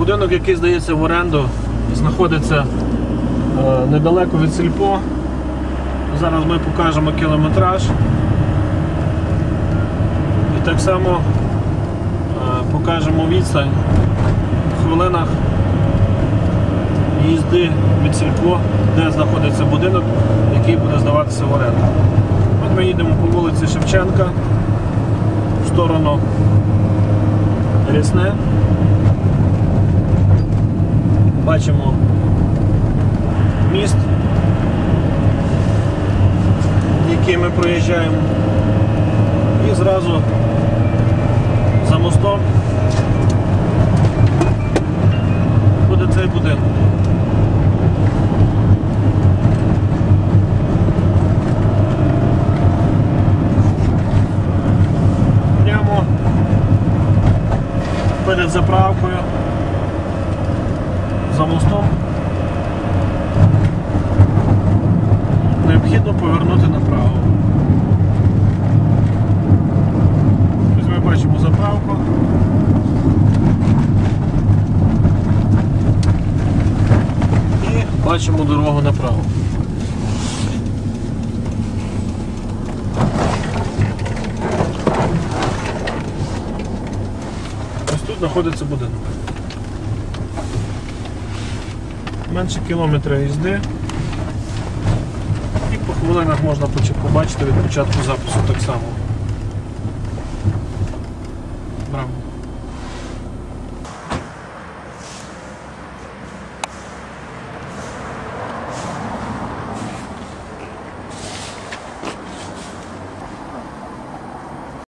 Будинок, який здається в оренду, знаходиться е, недалеко від сільпо. Зараз ми покажемо кілометраж. І так само е, покажемо відстань в хвилинах їзди від сільпо, де знаходиться будинок, який буде здаватися в оренду. От ми їдемо по вулиці Шевченка в сторону Рясне. Бачимо міст, який ми проїжджаємо. І зразу за мостом буде цей будинок. Прямо перед заправкою за мостом необхідно повернути направо. Ось ми бачимо заправку. І бачимо дорогу направо. Ось тут знаходиться будинок. Менше кілометра їзди. І по хвилинах можна побачити від початку запису так само. Браво.